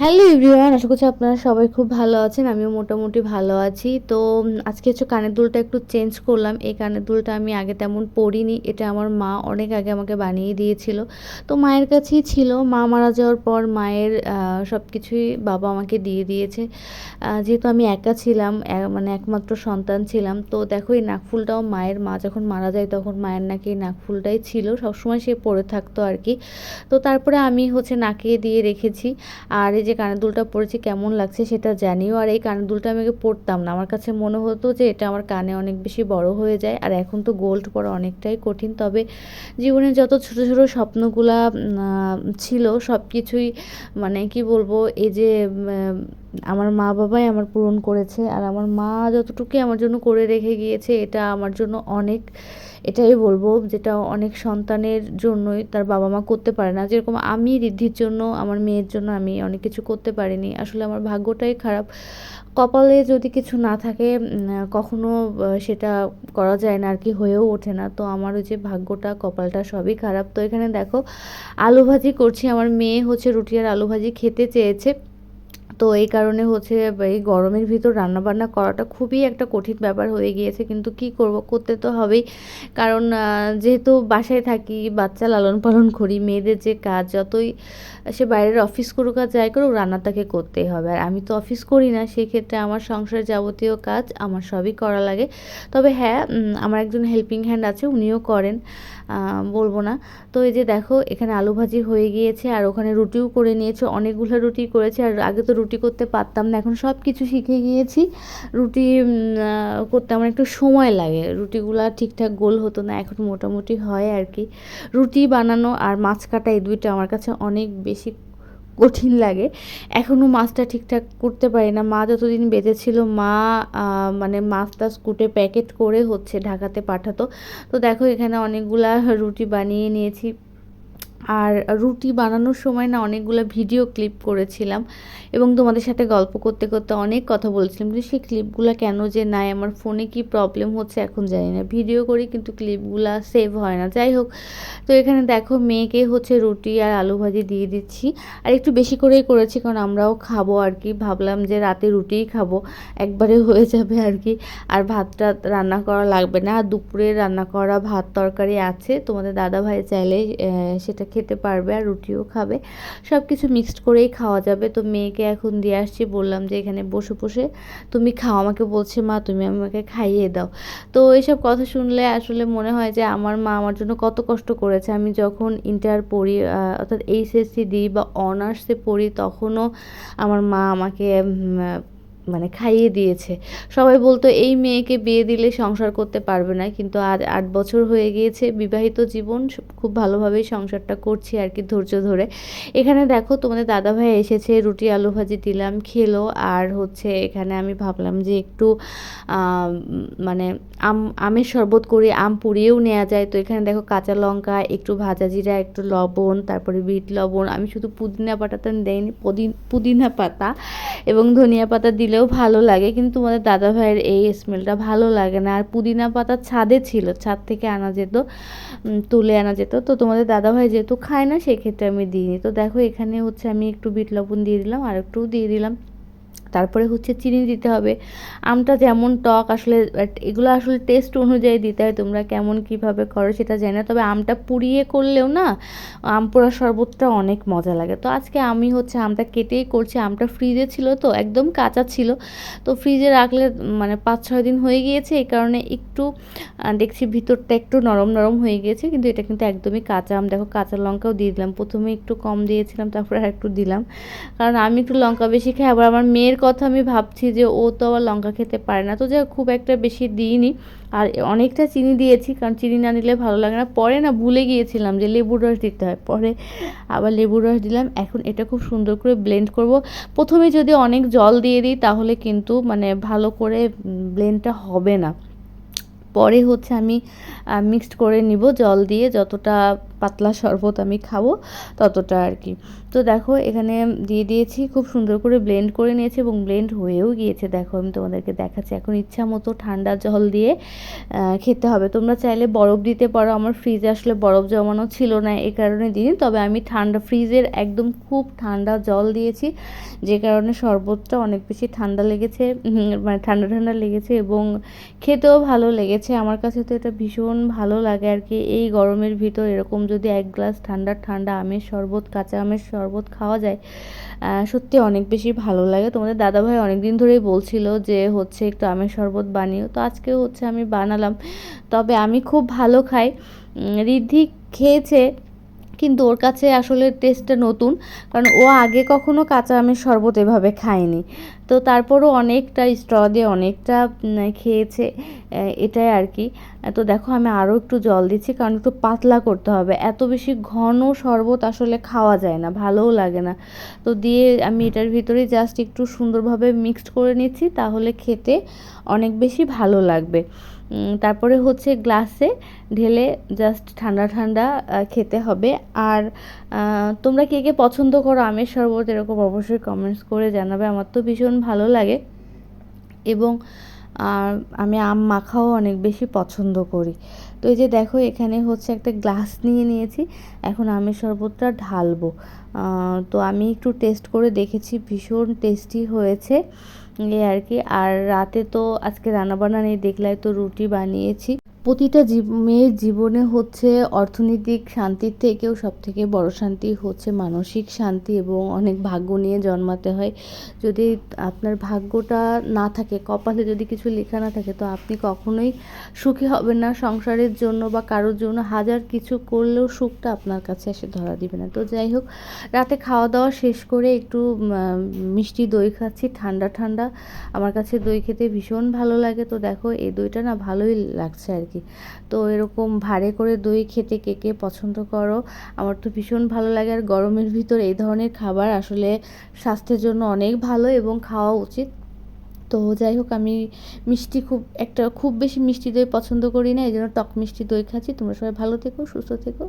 Hello everyone, আশা করছি আপনারা সবাই খুব ভালো আছেন, আমিও মোটামুটি ভালো আছি। তো আজকে হচ্ছে কানের দুলটা একটু চেঞ্জ করলাম, এই কানের দুলটা আমি আগে তেমন পরিনি, এটা আমার মা অনেক আগে আমাকে বানিয়ে দিয়েছিল। তো মায়ের কাছেই ছিল, মা মারা যাওয়ার পর মায়ের সব কিছুই বাবা আমাকে দিয়ে দিয়েছে। যেহেতু আমি একা ছিলাম মানে একমাত্র সন্তান ছিলাম, তো দেখো এই নাকফুলটাও মায়ের, মা যখন মারা যায় তখন মায়ের নাকি এই নাকফুলটাই ছিল, সবসময় সে পরে থাকতো আর কি। তো তারপরে আমি হচ্ছে নাকে দিয়ে রেখেছি, আর যে কানের দুলটা পরেছি কেমন লাগছে সেটা জানিও। আর এই কানের দুলটা আমি আগে পরতাম না। আমার কাছে মনে হতো যে এটা আমার কানে অনেক বেশি বড় হয়ে যায়। আর এখন তো গোল্ড পরা অনেকটাই কঠিন। তবে জীবনে যত ছোট ছোট স্বপ্নগুলা ছিল সব কিছুই মানে কি বলব, এই যে আমার মা বাবাই আমার পূরণ করেছে। আর আমার মা যতটুকুই আমার জন্য করে রেখে গিয়েছে, এটা আমার জন্য অনেক এটাই বলব যেটা অনেক সন্তানের জন্যই তার বাবা মা করতে পারে না। যেরকম আমি রিদ্ধির জন্য, আমার মেয়ের জন্য আমি অনেক কিছু করতে পারিনি। আসলে আমার ভাগ্যটাই খারাপ। কপালে যদি কিছু না থাকে কখনো সেটা করা যায় না আর কি, হয়েও ওঠে না। তো আমার ওই যে ভাগ্যটা, কপালটা সবই খারাপ। তো এখানে দেখো, আলু ভাজি করছি। আমার মেয়ে হচ্ছে রুটি আর আলু ভাজি খেতে চেয়েছে। তো এই কারণে হচ্ছে এই গরমের ভিতর রান্নাবান্না করাটা খুবই একটা কঠিন ব্যাপার হয়ে গিয়েছে। কিন্তু কি করব? করতে তো হবেই। কারণ যেহেতু বাসায় থাকি, বাচ্চা লালন পালন করি, মেয়েদের যে কাজ, যতই সে বাইরের অফিস করুক আর যাই করুক, রান্না তাকে করতেই হবে। আর আমি তো অফিস করি না, সেক্ষেত্রে আমার সংসার যাবতীয় কাজ আমার সবই করা লাগে। তবে হ্যাঁ আমার একজন হেল্পিং হ্যান্ড আছে, উনিও করেন। বলব না। তো এই যে দেখো, এখানে আলু ভাজি হয়ে গিয়েছে, আর ওখানে রুটিও করে নিয়েছে, অনেকগুলো রুটি করেছে, আর আগে তো রুটি করতে পারতাম না। এখন সব কিছু শিখে গিয়েছি। রুটি করতে আমার একটু সময় লাগে। রুটিগুলো ঠিকঠাক গোল হতো না, এখন মোটামুটি হয় আর কি। রুটি বানানো আর মাছ কাটা এই দুইটা আমার কাছে অনেক বেশি কঠিন লাগে। এখনও মাছটা ঠিকঠাক করতে পারি না। মা যতদিন বেঁচে ছিল মা মানে মাছ টাছ কুটে প্যাকেট করে হচ্ছে ঢাকাতে পাঠাতো। তো দেখো এখানে অনেকগুলা রুটি বানিয়ে নিয়েছি। আর রুটি বানানোর সময় না অনেকগুলো ভিডিও ক্লিপ করেছিলাম এবং তোমাদের সাথে গল্প করতে করতে অনেক কথা বলছিলাম, কিন্তু সেই ক্লিপগুলো কেন যে নাই, আমার ফোনে কি প্রবলেম হচ্ছে এখন জানি না। ভিডিও করি কিন্তু ক্লিপগুলো সেভ হয় না। যাই হোক, তো এখানে দেখো মেয়েকে হচ্ছে রুটি আর আলু ভাজি দিয়ে দিচ্ছি। আর একটু বেশি করেই করেছি, কারণ আমরাও খাব আর কি। ভাবলাম যে রাতে রুটিই খাব, একবারে হয়ে যাবে আর কি। আর ভাতটা রান্না করা লাগবে না। আর দুপুরে রান্না করা ভাত তরকারি আছে। তোমাদের দাদা ভাই চাইলে সেটা খেতে পারবে আর রুটিও খাবে। সব কিছু মিক্সড করেই খাওয়া যাবে। তো মেয়েকে এখন দিয়ে আসছি, বললাম যে এখানে বসে বসে তুমি খাও। আমাকে বলছে, মা, তুমি আমাকে খাইয়ে দাও। তো এইসব কথা শুনলে আসলে মনে হয় যে আমার মা আমার জন্য কত কষ্ট করেছে। আমি যখন ইন্টার পড়ি অর্থাৎ এইচএসসি দিই বা অনার্সে পড়ি, তখনও আমার মা আমাকে মানে খাইয়ে দিয়েছে। সবাই বলতো, এই মেয়েকে বিয়ে দিলে সংসার করতে পারবে না। কিন্তু আজ আট বছর হয়ে গিয়েছে, বিবাহিত জীবন খুব ভালোভাবেই সংসারটা করছি আর কি ধৈর্য ধরে। এখানে দেখো, তোমাদের দাদাভাই এসেছে, রুটি, আলু ভাজি দিলাম, খেলো। আর হচ্ছে এখানে আমি ভাবলাম যে একটু মানে আম, আমের শরবত করে আম পুড়িয়েও নেওয়া যায়। তো এখানে দেখো কাঁচা লঙ্কা, একটু ভাজা জিরা, একটু লবণ, তারপরে বিট লবণ। আমি শুধু পুদিনা পাতাটা দেয়নি পুদিন- পুদিনা পাতা এবং ধনিয়া পাতা দিলেও ভালো লাগে, কিন্তু তোমাদের দাদা ভাইয়ের এই স্মেলটা ভালো লাগে না। আর পুদিনা পাতা ছাদে ছিল, ছাদ থেকে আনা যেত তুলে আনা যেত। তো তোমাদের দাদা ভাই যেহেতু খায় না, সেক্ষেত্রে আমি দিইনি। তো দেখো এখানে হচ্ছে আমি একটু বিট লবণ দিয়ে দিলাম আর একটু দিয়ে দিলাম। তারপরে হচ্ছে চিনি দিতে হবে। আমটা যেমন টক আসলে এগুলো আসলে টেস্ট অনুযায়ী দিতে হয় তোমরা কেমন কীভাবে করো সেটা জানি না। তবে আমটা পুড়িয়ে করলেও না, আম পোড়া শরবতটা অনেক মজা লাগে। তো আজকে আমি হচ্ছে আমটা কেটেই করছি। আমটা ফ্রিজে ছিল তো, একদম কাঁচা ছিল। তো ফ্রিজে রাখলে মানে পাঁচ, ছয় দিন হয়ে গিয়েছে। এই কারণে একটু দেখছি ভিতরটা একটু নরম নরম হয়ে গিয়েছে কিন্তু এটা কিন্তু একদমই কাঁচা আম। দেখো কাঁচা লঙ্কাও দিয়ে দিলাম। প্রথমে একটু কম দিয়েছিলাম, তারপরে আর একটু দিলাম। কারণ আমি একটু লঙ্কা বেশি খাই। আবার আমার মেয়ের কথা আমি ভাবছি যে ও তো আবার লঙ্কা খেতে পারে না। তো যাই খুব একটা বেশি দিইনি। আর অনেকটা চিনি দিয়েছি, কারণ চিনি না নিলে ভালো লাগে না। পরে না ভুলে গিয়েছিলাম যে লেবুর রস দিতে হয়। পরে আবার লেবুর রস দিলাম। এখন এটা খুব সুন্দর করে ব্লেন্ড করব। প্রথমে যদি অনেক জল দিয়ে দিই, তাহলে কিন্তু মানে ভালো করে ব্লেন্ডটা হবে না। পরে হচ্ছে আমি মিক্সড করে নিব জল দিয়ে যতটা পাতলা শরবত আমি খাব ততটা আর কি। তো দেখো, এখানে দিয়ে দিয়েছি, খুব সুন্দর করে ব্লেন্ড করে নিয়েছি এবং ব্লেন্ড হয়েও গিয়েছে। দেখো, আমি তোমাদেরকে দেখাচ্ছি, এখন ইচ্ছা মতো ঠান্ডা জল দিয়ে খেতে হবে। তোমরা চাইলে বরফ দিতে পারো, আমার ফ্রিজে আসলে বরফ জমানো ছিল না এ কারণে দিইনি, তবে আমি ঠান্ডা ফ্রিজের একদম খুব ঠান্ডা জল দিয়েছি, যে কারণে শরবতটা অনেক বেশি ঠান্ডা লেগেছে মানে ঠান্ডা ঠান্ডা লেগেছে এবং খেতেও ভালো লেগেছে। আমার কাছে তো এটা ভীষণ ভালো লাগে আর কি, এই গরমের ভিতর এরকম যদি এক গ্লাস ঠান্ডা ঠান্ডা আমের শরবত, কাঁচা আমের শরবত খাওয়া যায় সত্যি অনেক বেশি ভালো লাগে। তোমাদের দাদাভাই অনেক দিন ধরেই বলছিল যে, হচ্ছে একটু আমের শরবত বানিও। তো আজকে হচ্ছে আমি বানালাম। তবে আমি খুব ভালো খাই। ঋদ্ধি খেয়েছে, কিন্তু ওর কাছে আসলে টেস্টটা নতুন, কারণ ও আগে কখনো কাঁচা আমের শরবত এভাবে খায়নি। তো তারপরও অনেকটা স্ট্র দিয়ে অনেকটা খেয়েছে এটাই আর কি। তো দেখো আমি আরও একটু জল দিচ্ছি, কারণ একটু পাতলা করতে হবে। এত বেশি ঘন শরবত আসলে খাওয়া যায় না, ভালোও লাগে না। তো দিয়ে আমি এটার ভিতরে জাস্ট একটু সুন্দরভাবে মিক্সড করে নিচ্ছি, তাহলে খেতে অনেক বেশি ভালো লাগবে। তারপরে হচ্ছে গ্লাসে ঢেলে জাস্ট ঠান্ডা ঠান্ডা খেতে হবে। আর তোমরা কে কে পছন্দ করো আমের শরবত এরকম অবশ্যই কমেন্টস করে জানাবে। আমার তো ভীষণ ভালো লাগে এবং, আর আমি আম মাখাও অনেক বেশি পছন্দ করি। তো এই যে দেখো, এখানে হচ্ছে একটা গ্লাস নিয়ে নিয়েছি, এখন আমের শরবতটা ঢালবো। তো আমি একটু টেস্ট করে দেখেছি, ভীষণ টেস্টি হয়েছে এই আর কি। আর রাতে তো আজকে রান্নাবান্না নেই দেখলাই তো রুটি বানিয়েছি। প্রতিটা জীব, মেয়ের জীবনে হচ্ছে অর্থনৈতিক শান্তির থেকেও সব থেকে বড় শান্তি হচ্ছে মানসিক শান্তি এবং অনেক ভাগ্য নিয়ে জন্মাতে হয়। যদি আপনার ভাগ্যটা না থাকে, কপালে যদি কিছু লেখা না থাকে, তো আপনি কখনোই সুখী হবেন না। সংসারের জন্য বা কারোর জন্য হাজার কিছু করলেও সুখটা আপনার কাছে এসে ধরা দিবে না। তো যাই হোক, রাতে খাওয়া দাওয়া শেষ করে একটু মিষ্টি দই খাচ্ছি ঠান্ডা ঠান্ডা আমার কাছে দই খেতে ভীষণ ভালো লাগে। তো দেখো, এই দইটা না ভালোই লাগছে আর কি। তো এরকম ভারে করে দই খেতে কে কে পছন্দ করো, আমার তো ভীষণ ভালো লাগে। আর গরমের ভিতর এই ধরনের খাবার আসলে স্বাস্থ্যের জন্য অনেক ভালো এবং খাওয়া উচিত। তো যাই হোক, আমি মিষ্টি খুব, একটা খুব বেশি মিষ্টি দই পছন্দ করি না, এই জন্য টক মিষ্টি দই খাচ্ছি। তোমরা সবাই ভালো থেকো, সুস্থ থেকো।